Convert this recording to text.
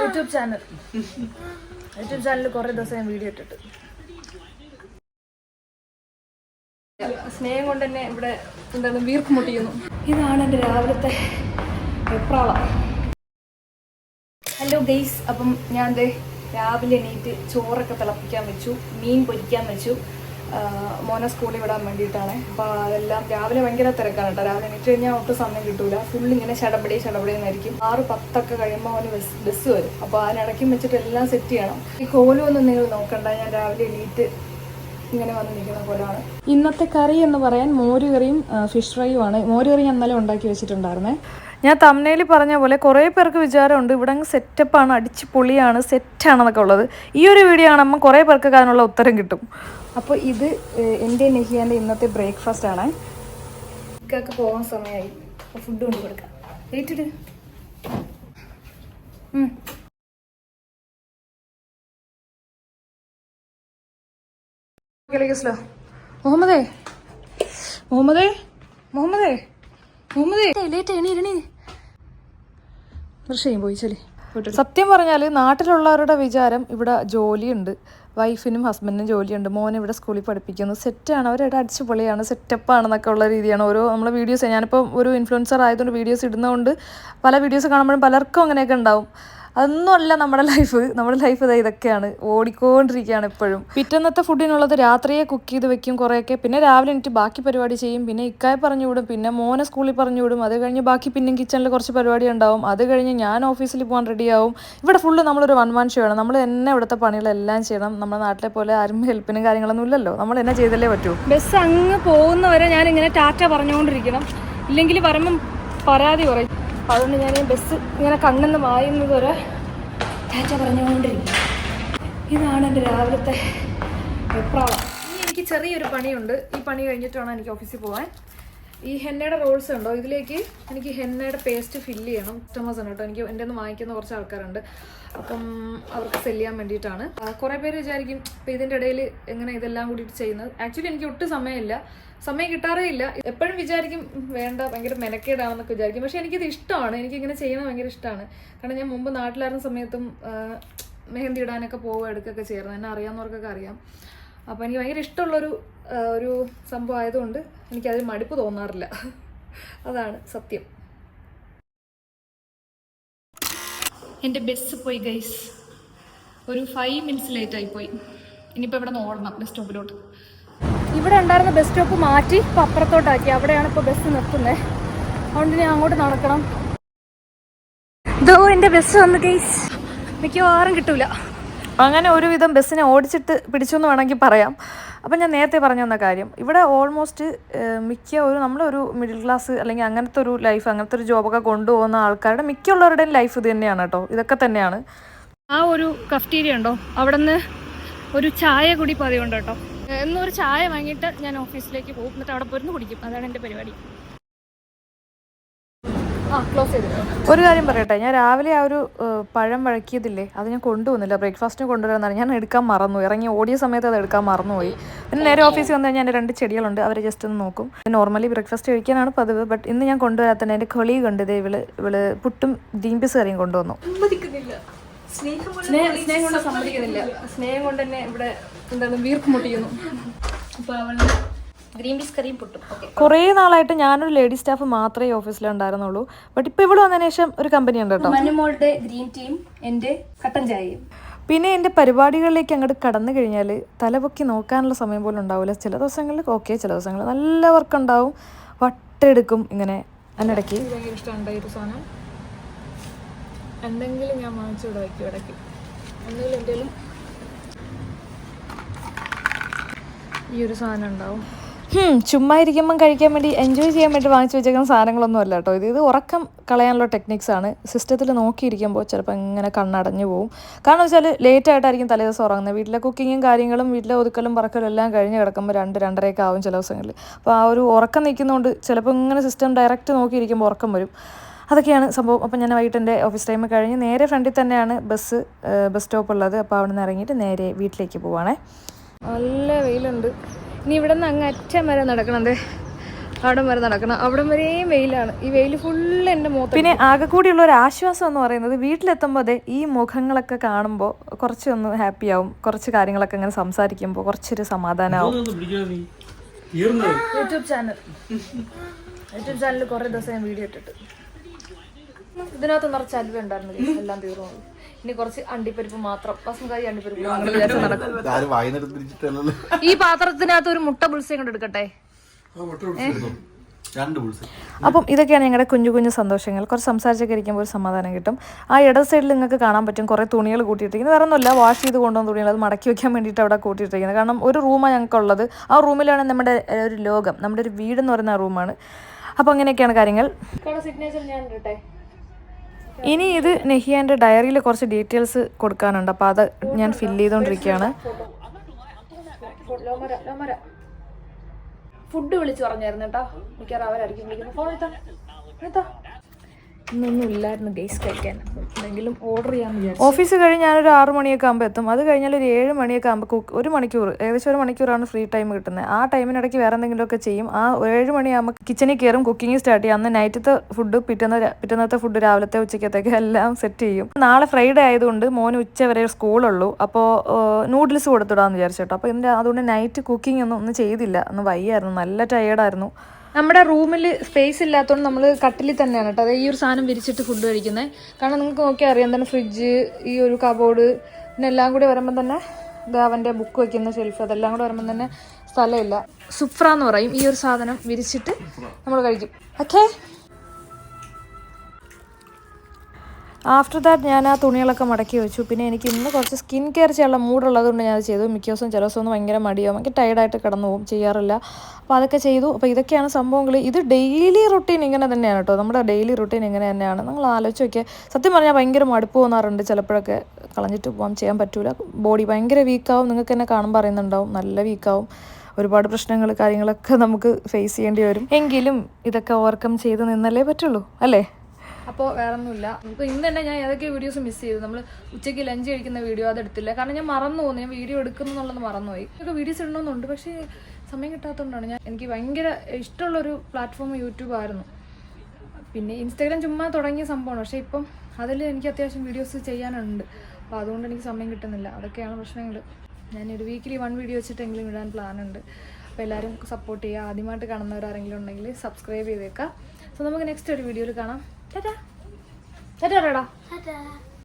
YouTube channel. YouTube ചാനലിൽ കുറേ ദിവസം ഞാൻ വീഡിയോ ഇട്ടിട്ട്. സ്നേഹം കൊണ്ട് തന്നെ ഇവിടെ എന്താണ് വീർപ്പ് മുട്ടിക്കുന്നു ഇതാണ് എന്റെ രാവിലത്തെ വെപ്രാളം. ഹലോ ഗെയ്സ് അപ്പം ഞാൻ രാവിലെ എണീറ്റ് ചോറൊക്കെ തിളപ്പിക്കാൻ വെച്ചു മീൻ പൊരിക്കാൻ വെച്ചു. മോനെ സ്കൂളിൽ വിടാൻ വേണ്ടിയിട്ടാണ്. അപ്പോൾ അതെല്ലാം രാവിലെ ഭയങ്കര തിരക്കാണ് കേട്ടോ. രാവിലെ എണീറ്റ് കഴിഞ്ഞാൽ ഒട്ടും സമയം കിട്ടൂല. ഫുൾ ഇങ്ങനെ ചടപടി ചടപടി എന്നായിരിക്കും ആറ് പത്തൊക്കെ കഴിയുമ്പോൾ അവന് ബസ് ബസ് വരും. അപ്പോൾ അതിനിടയ്ക്കും വെച്ചിട്ട് എല്ലാം സെറ്റ് ചെയ്യണം. ഈ കോലൊന്നും നിങ്ങൾ നോക്കണ്ട. ഞാൻ രാവിലെ എണീറ്റ് ഇങ്ങനെ വന്ന് നിൽക്കുന്ന ഇന്നത്തെ കറി എന്ന് പറയാൻ മോര് കറിയും ഫിഷ് ഫ്രൈയും ആണ്. മോര് കറി ഞാൻ ഇന്നലെ ഉണ്ടാക്കി വെച്ചിട്ടുണ്ടായിരുന്നേ. ഞാൻ തമ്മനയിൽ പറഞ്ഞ പോലെ കുറേ പേർക്ക് വിചാരമുണ്ട് ഇവിടെ അങ്ങ് സെറ്റപ്പാണ് അടിച്ച് പൊളിയാണ് സെറ്റാണെന്നൊക്കെ ഉള്ളത്. ഈ ഒരു വീഡിയോ ആണെങ്കിൽ കുറേ പേർക്ക് അതിനുള്ള ഉത്തരം കിട്ടും. അപ്പോൾ ഇത് എന്റെ നെഹിയാന്റെ ഇന്നത്തെ ബ്രേക്ക്ഫാസ്റ്റ് ആണ്. ഇക്കൊക്കെ പോകാൻ സമയമായി. അപ്പോൾ ഫുഡ് കൊണ്ട് കൊടുക്കാം. വെയിറ്റിട്ട് മുഹമ്മദേ. മുഹമ്മദേ. മുഹമ്മദേ. മുഹമ്മദേ. ലേറ്റ് എണീ എണീ തീർച്ചയായും പോയി ചൊല്ലി സത്യം പറഞ്ഞാൽ നാട്ടിലുള്ളവരുടെ വിചാരം ഇവിടെ ജോലിയുണ്ട്. വൈഫിനും ഹസ്ബൻഡിനും ജോലിയുണ്ട്. മോനെ ഇവിടെ സ്കൂളിൽ പഠിപ്പിക്കുന്നു. സെറ്റാണ് അവരുടെ അടിച്ചുപൊളിയാണ്. സെറ്റപ്പാണെന്നൊക്കെ ഉള്ള രീതിയാണ്. ഓരോ നമ്മളെ വീഡിയോസ് ഞാനിപ്പോൾ ഒരു ഇൻഫ്ലുവൻസർ ആയതുകൊണ്ട് വീഡിയോസ് ഇടുന്നതുകൊണ്ട് പല വീഡിയോസ് കാണുമ്പോഴും പലർക്കും അങ്ങനെയൊക്കെ ഉണ്ടാവും. അതൊന്നുമല്ല നമ്മുടെ ലൈഫ് നമ്മുടെ ലൈഫ് ഇതാ ഇതൊക്കെയാണ്. ഓടിക്കൊണ്ടിരിക്കുകയാണ് എപ്പോഴും. പിറ്റന്നത്തെ ഫുഡിനുള്ളത് രാത്രിയെ കുക്ക് ചെയ്ത് വെക്കും കുറേയൊക്കെ. പിന്നെ രാവിലെ എനിക്ക് ബാക്കി പരിപാടി ചെയ്യും. പിന്നെ ഇക്കായ പറഞ്ഞു വിടും. പിന്നെ മോനെ സ്കൂളിൽ പറഞ്ഞു വിടും. അത് കഴിഞ്ഞ് ബാക്കി പിന്നെയും കിച്ചണിൽ കുറച്ച് പരിപാടി ഉണ്ടാവും. അത് കഴിഞ്ഞ് ഞാൻ ഓഫീസിൽ പോകാൻ റെഡിയാവും ഇവിടെ ഫുള്ള് നമ്മളൊരു വൺ മാൻ ഷോ ആണ്. നമ്മൾ തന്നെ ഇവിടുത്തെ പണികളെല്ലാം ചെയ്യണം. നമ്മുടെ നാട്ടിലെ പോലെ ആരും ഹെൽപ്പിനും കാര്യങ്ങളൊന്നും ഇല്ലല്ലോ. നമ്മൾ എന്നെ ചെയ്തല്ലേ പറ്റൂ. ബസ് അങ്ങ് പോകുന്നവരെ ഞാൻ ഇങ്ങനെ ടാറ്റ പറഞ്ഞുകൊണ്ടിരിക്കണം ഇല്ലെങ്കിൽ വരുമ്പം പരാതി പറയും. അതുകൊണ്ട് ഞാൻ ബസ് ഇങ്ങനെ കണ്ണെന്ന് വായുന്നത് വരെ ചാച്ച പറഞ്ഞുകൊണ്ടിരിക്കും ഇതാണ് എന്റെ രാവിലത്തെ എപ്രാളം ഇനി എനിക്ക് ചെറിയൊരു പണിയുണ്ട്. ഈ പണി കഴിഞ്ഞിട്ട് വേണം എനിക്ക് ഓഫീസിൽ പോകാൻ ഈ ഹെന്നയുടെ റോൾസ് ഉണ്ടോ? ഇതിലേക്ക് എനിക്ക് ഹെന്നയുടെ പേസ്റ്റ് ഫില്ല് ചെയ്യണം. കസ്റ്റമേഴ്സ് ഉണ്ട് കേട്ടോ. എനിക്ക് എന്റെ നിന്ന് വാങ്ങിക്കുന്ന കുറച്ച് ആൾക്കാരുണ്ട്. അപ്പം അവർക്ക് സെല്ല് ചെയ്യാൻ വേണ്ടിയിട്ടാണ്. കുറേ പേര് വിചാരിക്കും ഇപ്പം ഇതിന്റെ ഇടയിൽ എങ്ങനെ ഇതെല്ലാം കൂടിയിട്ട് ചെയ്യുന്നത്? ആക്ച്വലി എനിക്ക് ഒട്ടും സമയമില്ല. സമയം കിട്ടാറേ ഇല്ല. എപ്പോഴും വിചാരിക്കും "ഉം, വേണ്ട ഭയങ്കര മെനക്കേടാണെന്നൊക്കെ വിചാരിക്കും. പക്ഷേ എനിക്കിത് ഇഷ്ടമാണ്. എനിക്കിങ്ങനെ ചെയ്യണം ഭയങ്കര ഇഷ്ടമാണ്. കാരണം ഞാൻ മുമ്പ് നാട്ടിലായിരുന്ന സമയത്തും മെഹന്തി ഇടാനൊക്കെ പോവുക എടുക്കുകയൊക്കെ ചെയ്യാറുണ്ട് എന്നെ അറിയാവുന്നവർക്കൊക്കെ അറിയാം. അപ്പോൾ എനിക്ക് ഭയങ്കര ഇഷ്ടമുള്ളൊരു ഒരു ഒരു സംഭവം ആയതുകൊണ്ട് എനിക്കതിൽ മടുപ്പ് തോന്നാറില്ല. അതാണ് സത്യം. എന്റെ ബസ് പോയി ഗൈസ് ഒരു ഫൈവ് മിനിറ്റ്സ് ലേറ്റ് ആയി പോയി. ഇനിയിപ്പോൾ ഇവിടെ നിന്ന് ഓടണം ബസ് സ്റ്റോപ്പിലോട്ട് ഇവിടെ ഉണ്ടായിരുന്ന ബസ് സ്റ്റോപ്പ് മാറ്റി ഇപ്പം അപ്പുറത്തോട്ടാക്കി. അവിടെയാണ് ഇപ്പോൾ ബസ് നിർത്തുന്നത് അതുകൊണ്ട് ഞാൻ അങ്ങോട്ട് നടക്കണം. ഇതോ എന്റെ ബസ് വന്നു ഗൈസ് മിക്കവാറും കിട്ടൂല. അങ്ങനെ ഒരുവിധം ബസ്സിനെ ഓടിച്ചിട്ട് പിടിച്ചു എന്ന് വേണമെങ്കിൽ പറയാം. അപ്പം ഞാൻ നേരത്തെ പറഞ്ഞു തന്ന കാര്യം. ഇവിടെ ഓൾമോസ്റ്റ് മിക്ക ഒരു നമ്മളൊരു മിഡിൽ ക്ലാസ് അല്ലെങ്കിൽ അങ്ങനത്തെ ഒരു ലൈഫ് അങ്ങനത്തെ ഒരു ജോബൊക്കെ കൊണ്ടുപോകുന്ന ആൾക്കാരുടെ മിക്കുള്ളവരുടെയും ലൈഫ് ഇത് തന്നെയാണ് കേട്ടോ. ഇതൊക്കെ തന്നെയാണ്. ആ ഒരു കഫ്റ്റീരിയ ഉണ്ടോ? അവിടെ നിന്ന് ഒരു ചായ കൂടി പതിവുണ്ട് കേട്ടോ. എന്നൊരു ചായ വാങ്ങിയിട്ട് ഞാൻ ഓഫീസിലേക്ക് പോകും. എന്നിട്ട് അവിടെ പോയിരുന്നു കുടിക്കും. അതാണ് എന്റെ പരിപാടി. ഒരു കാര്യം പറയട്ടെ ഞാൻ രാവിലെ ആ ഒരു പഴം വഴക്കിയതില്ലേ അത് ഞാൻ കൊണ്ടുവന്നില്ല ബ്രേക്ക്ഫാസ്റ്റിന് കൊണ്ടുവരാൻ ഞാൻ എടുക്കാൻ മറന്നു ഇറങ്ങി ഓടിയ സമയത്ത് അത് എടുക്കാൻ മറന്നുപോയി. പിന്നെ നേരെ ഓഫീസിൽ വന്നു കഴിഞ്ഞാൽ രണ്ട് ചെടികളുണ്ട് അവരെ ജസ്റ്റ് ഒന്ന് നോക്കും. നോർമലി ബ്രേക്ക്ഫാസ്റ്റ് കഴിക്കാനാണ് പതിവ് ബട്ട് ഇന്ന് ഞാൻ കൊണ്ടുവരാത്തന്നെ എന്റെ കളി കണ്ടത് ഇവൾ ഇവൾ പുട്ടും ഗ്രീൻ പീസ് കറിയും കൊണ്ടുവന്നു. സ്നേഹം സ്നേഹം കൊണ്ട് സമ്മതിക്കുന്നില്ല. സ്നേഹം കൊണ്ട് തന്നെ ഇവിടെ എന്താണ് വീർപ്പ് മുട്ടിക്കുന്നു. അപ്പോൾ അവൾ ഗ്രീൻ പീസ് കറിയും പുട്ടും. കുറേ നാളായിട്ട് ഞാനൊരു ലേഡി സ്റ്റാഫ് മാത്രമേ ഓഫീസിലുണ്ടായിരുന്നുള്ളൂ. ഓഫീസിൽ ഉണ്ടായിരുന്നുള്ളൂ ബട്ട് ഇപ്പൊ ഇവിടെ വന്നതിന് ശേഷം ഒരു കമ്പനി ഉണ്ട് കേട്ടോ. മനുമോളുടെ ഗ്രീൻ ടീയും എന്റെ കട്ടൻ ചായയും. പിന്നെ എന്റെ പരിപാടികളിലേക്ക് അങ്ങോട്ട് കടന്നു കഴിഞ്ഞാൽ തലപൊക്കി നോക്കാനുള്ള സമയം പോലും ഉണ്ടാവില്ല. ചില ദിവസങ്ങളിൽ ഓക്കെ ചില ദിവസങ്ങളിൽ നല്ല വർക്ക് ഉണ്ടാവും. വട്ടെടുക്കും ഇങ്ങനെ അതിനിടയ്ക്ക്. സാധനം. എന്തെങ്കിലും ഞാൻ വാങ്ങിച്ചിവിടെ വയ്ക്കും ഇടയ്ക്ക്. എന്തെങ്കിലും എന്തെങ്കിലും ഈ ഒരു സാധനം ഉണ്ടാവും. ചുമ്മാ ഇരിക്കുമ്പം കഴിക്കാൻ വേണ്ടി എൻജോയ് ചെയ്യാൻ വേണ്ടി വാങ്ങിച്ചു വെച്ചേക്കുന്ന സാധനങ്ങളൊന്നും അല്ല കേട്ടോ. ഇത് ഇത് ഉറക്കം കളയാനുള്ള ടെക്നിക്സ് ആണ്. സിസ്റ്റത്തിൽ നോക്കിയിരിക്കുമ്പോൾ ചിലപ്പോൾ ഇങ്ങനെ കണ്ണടഞ്ഞു പോകും കാരണം വെച്ചാൽ ലേറ്റ് ആയിട്ടായിരിക്കും തലേ ദിവസം ഉറങ്ങുന്നത്. വീട്ടിലെ കുക്കിങ്ങും കാര്യങ്ങളും വീട്ടിലെ ഒതുക്കലും പറക്കലും എല്ലാം കഴിഞ്ഞ് കിടക്കുമ്പോൾ രണ്ട് രണ്ടരയൊക്കെ ആവും ചില ദിവസങ്ങളിൽ. അപ്പോൾ ആ ഒരു ഉറക്കം നിൽക്കുന്നതുകൊണ്ട് ചിലപ്പോൾ ഇങ്ങനെ സിസ്റ്റം ഡയറക്റ്റ് നോക്കിയിരിക്കുമ്പോൾ ഉറക്കം വരും. അതൊക്കെയാണ് സംഭവം. അപ്പം ഞാൻ വൈകിട്ട് എന്റെ ഓഫീസ് ടൈം കഴിഞ്ഞ് നേരെ ഫ്രണ്ടിൽ തന്നെയാണ് ബസ് ബസ് സ്റ്റോപ്പ് ഉള്ളത്. അപ്പോൾ അവിടെ നിന്ന് ഇറങ്ങിയിട്ട് നേരെ വീട്ടിലേക്ക് പോവാണേ. നല്ല വെയിലുണ്ട്. ഇനി ഇവിടെ നിന്ന് അങ്ങ് അറ്റം വരെ നടക്കണത് അവിടം വരെ നടക്കണം. അവിടം വരെയും വെയിലാണ്. ഈ വെയിൽ ഫുള്ള് എന്റെ മുഖത്ത് പിന്നെ ആകെ കൂടിയുള്ള ഒരു ആശ്വാസം എന്ന് പറയുന്നത് വീട്ടിലെത്തുമ്പോൾ അതെ ഈ മുഖങ്ങളൊക്കെ കാണുമ്പോൾ കുറച്ചൊന്ന് ഹാപ്പി ആവും. കുറച്ച് കാര്യങ്ങളൊക്കെ ഇങ്ങനെ സംസാരിക്കുമ്പോൾ കുറച്ചൊരു സമാധാനമാവും യൂട്യൂബ് ചാനൽ. യൂട്യൂബ് ചാനലിൽ കുറേ ദിവസം ഞാൻ വീഡിയോ ഇട്ടിട്ട്. ഇതിനകത്ത് നിറച്ച് അലുവ ഉണ്ടായിരുന്നു. എല്ലാം തീർന്നു. ഇനി കുറച്ച് അണ്ടിപ്പരിപ്പ് മാത്രം. ബസ്മതി അണ്ടിപ്പരിപ്പ് നടക്കും ഈ പാത്രത്തിനകത്ത് ഒരു മുട്ട പുളിസയും കൊണ്ട് എടുക്കട്ടെ? രണ്ട് ബുൾസ് അപ്പം ഇതൊക്കെയാണ് ഞങ്ങളുടെ കുഞ്ഞു കുഞ്ഞു സന്തോഷങ്ങൾ. കുറച്ച് സംസാരിച്ചൊക്കെ ഇരിക്കുമ്പോൾ ഒരു സമാധാനം കിട്ടും. ആ ഇട സൈഡിൽ നിങ്ങൾക്ക് കാണാൻ പറ്റും കുറേ തുണികൾ കൂട്ടിയിട്ടിരിക്കുന്നത്. വേറെ ഒന്നുമില്ല വാഷ് ചെയ്ത് കൊണ്ടുവന്ന തുണികൾ അത് മടക്കി വെക്കാൻ വേണ്ടിയിട്ട് അവിടെ കൂട്ടിയിട്ടിരിക്കുന്നത്. കാരണം ഒരു റൂമാണ് ഞങ്ങൾക്കുള്ളത്. ആ റൂമിലാണ് നമ്മുടെ ഒരു ലോകം. നമ്മുടെ ഒരു വീട് എന്ന് പറയുന്ന ആ റൂമാണ്. അപ്പോൾ അങ്ങനെയൊക്കെയാണ് കാര്യങ്ങൾ. സിഗ്നേച്ചർ ഞാൻ ഇടട്ടെ? ഇനി ഇത് നെഹിയാന്റെ ഡയറിയിൽ കുറച്ച് ഡീറ്റെയിൽസ് കൊടുക്കാനുണ്ട്. അപ്പോൾ അത് ഞാൻ ഫില്ല് ചെയ്തുകൊണ്ടിരിക്കുകയാണ് ഫുഡ് വിളിച്ചു പറഞ്ഞായിരുന്നു കേട്ടോ. മിക്കവാറും അവരായിരിക്കും വിളിക്കുന്നത്. ഫോൺ എടുത്താ. എടുത്താ. ഇന്നൊന്നും ഇല്ലായിരുന്നു കഴിക്കാൻ. എന്തെങ്കിലും ഓർഡർ ചെയ്യാൻ ഓഫീസ് കഴിഞ്ഞ് ഞാനൊരു ആറ് മണിയൊക്കെ ആകുമ്പോൾ എത്തും. അത് കഴിഞ്ഞാൽ ഒരു ഏഴ് മണിയൊക്കെ ആകുമ്പോൾ കുക്ക് ഒരു മണിക്കൂർ ഏകദേശം ഒരു മണിക്കൂറാണ് ഫ്രീ ടൈം കിട്ടുന്നത്. ആ ടൈമിനിടയ്ക്ക് വേറെ എന്തെങ്കിലുമൊക്കെ ചെയ്യും. ആ ഏഴ് മണിയാകുമ്പോൾ കിച്ചണിൽ കയറും കുക്കിംഗ് സ്റ്റാർട്ട് ചെയ്യും. അന്ന് നൈറ്റത്തെ ഫുഡ് പിറ്റേന്ന് പിറ്റേന്നത്തെ ഫുഡ് രാവിലത്തെ ഉച്ചക്കത്തേക്ക് എല്ലാം സെറ്റ് ചെയ്യും. നാളെ ഫ്രൈഡേ ആയതുകൊണ്ട് മോന് ഉച്ച വരെ സ്കൂളുള്ളൂ അപ്പോൾ നൂഡിൽസ് കൊടുത്തിടാന്ന് വിചാരിച്ചു കേട്ടോ. അപ്പോൾ ഇതിന്റെ അതുകൊണ്ട് നൈറ്റ് കുക്കിംഗ് ഒന്നും ഒന്നും ചെയ്തില്ല. ഒന്ന് വയ്യായിരുന്നു. നല്ല ടയേർഡായിരുന്നു നമ്മുടെ റൂമിൽ സ്പേസ് ഇല്ലാത്തതുകൊണ്ട് നമ്മൾ കട്ടിലിൽ തന്നെയാണ് കേട്ടോ. അതായത് ഈ ഒരു സാധനം വിരിച്ചിട്ട് ഫുഡ് കഴിക്കുന്നത് കാരണം നിങ്ങൾക്ക് നോക്കിയാൽ അറിയാം തന്നെ ഫ്രിഡ്ജ് ഈ ഒരു കബോർഡ് പിന്നെ എല്ലാം കൂടി വരുമ്പോൾ തന്നെ ഇത് അവന്റെ ബുക്ക് വയ്ക്കുന്ന ഷെൽഫ് അതെല്ലാം കൂടി വരുമ്പോൾ തന്നെ സ്ഥലമില്ല. സുഫ്ര എന്ന് പറയും ഈ ഒരു സാധനം വിരിച്ചിട്ട് നമ്മൾ കഴിക്കും. ഓക്കേ ആഫ്റ്റർ ദാറ്റ് ഞാൻ ആ തുണികളൊക്കെ മടക്കി വെച്ചു. പിന്നെ എനിക്ക് ഇന്ന് കുറച്ച് സ്കിൻ കെയർ ചെയ്യാനുള്ള മൂടുള്ളത് കൊണ്ട് ഞാൻ അത് ചെയ്തു. മിക്ക ദിവസവും ചില ദിവസം ഭയങ്കര മടിയാവും. എനിക്ക് ടയർഡായിട്ട് കിടന്നു പോകും ചെയ്യാറില്ല. അപ്പോൾ അതൊക്കെ ചെയ്തു. അപ്പോൾ ഇതൊക്കെയാണ് സംഭവങ്ങൾ. ഇത് ഡെയിലി റുട്ടീൻ ഇങ്ങനെ തന്നെയാണ് കേട്ടോ. നമ്മുടെ ഡെയിലി റുട്ടീൻ ഇങ്ങനെ തന്നെയാണ്. നിങ്ങൾ ആലോചിച്ച് നോക്കിയാൽ സത്യം പറഞ്ഞാൽ ഭയങ്കര മടുപ്പ് തോന്നാറുണ്ട്. ചിലപ്പോഴൊക്കെ കളഞ്ഞിട്ട് പോകാൻ ചെയ്യാൻ പറ്റില്ല ബോഡി ഭയങ്കര വീക്കാവും നിങ്ങൾക്ക് എന്നെ കാണുമ്പോൾ അറിയുന്നുണ്ടാവും നല്ല വീക്കാവും ഒരുപാട് പ്രശ്നങ്ങൾ കാര്യങ്ങളൊക്കെ നമുക്ക് ഫേസ് ചെയ്യേണ്ടി വരും. എങ്കിലും ഇതൊക്കെ ഓവർകം ചെയ്ത് നിന്നല്ലേ പറ്റുള്ളൂ. അല്ലേ? അപ്പോൾ വേറെ ഒന്നുമില്ല ഇപ്പോൾ ഇന്ന് തന്നെ ഞാൻ ഏതൊക്കെ വീഡിയോസ് മിസ് ചെയ്തു? നമ്മൾ ഉച്ചയ്ക്ക് ലഞ്ച് കഴിക്കുന്ന വീഡിയോ അത് എടുത്തില്ല. കാരണം ഞാൻ മറന്നു പോകുന്നു. ഞാൻ വീഡിയോ എടുക്കുന്നു എന്നുള്ളത് മറന്നുപോയി. ഇതൊക്കെ വീഡിയോസ് ഇടണമെന്നുണ്ട്. പക്ഷേ സമയം കിട്ടാത്തതുകൊണ്ടാണ് ഞാൻ എനിക്ക് ഭയങ്കര ഇഷ്ടമുള്ളൊരു പ്ലാറ്റ്ഫോം യൂട്യൂബ് ആയിരുന്നു. പിന്നെ ഇൻസ്റ്റാഗ്രാം ചുമ്മാ തുടങ്ങിയ സംഭവമാണ്. പക്ഷേ ഇപ്പം അതിൽ എനിക്ക് അത്യാവശ്യം വീഡിയോസ് ചെയ്യാനുണ്ട്. അപ്പോൾ അതുകൊണ്ട് എനിക്ക് സമയം കിട്ടുന്നില്ല. അതൊക്കെയാണ് പ്രശ്നങ്ങൾ ഞാനൊരു വീക്കിലി വൺ വീഡിയോ വെച്ചിട്ടെങ്കിലും ഇടാൻ പ്ലാൻ ഉണ്ട്. അപ്പോൾ എല്ലാവരും സപ്പോർട്ട് ചെയ്യുക. ആദ്യമായിട്ട് കാണുന്നവരാരെങ്കിലും ഉണ്ടെങ്കിൽ സബ്സ്ക്രൈബ് ചെയ്തേക്കാം സോ നമുക്ക് നെക്സ്റ്റ് ഒരു വീഡിയോയിൽ കാണാം. ടാറ്റാ ടാറ്റാ പറയടാ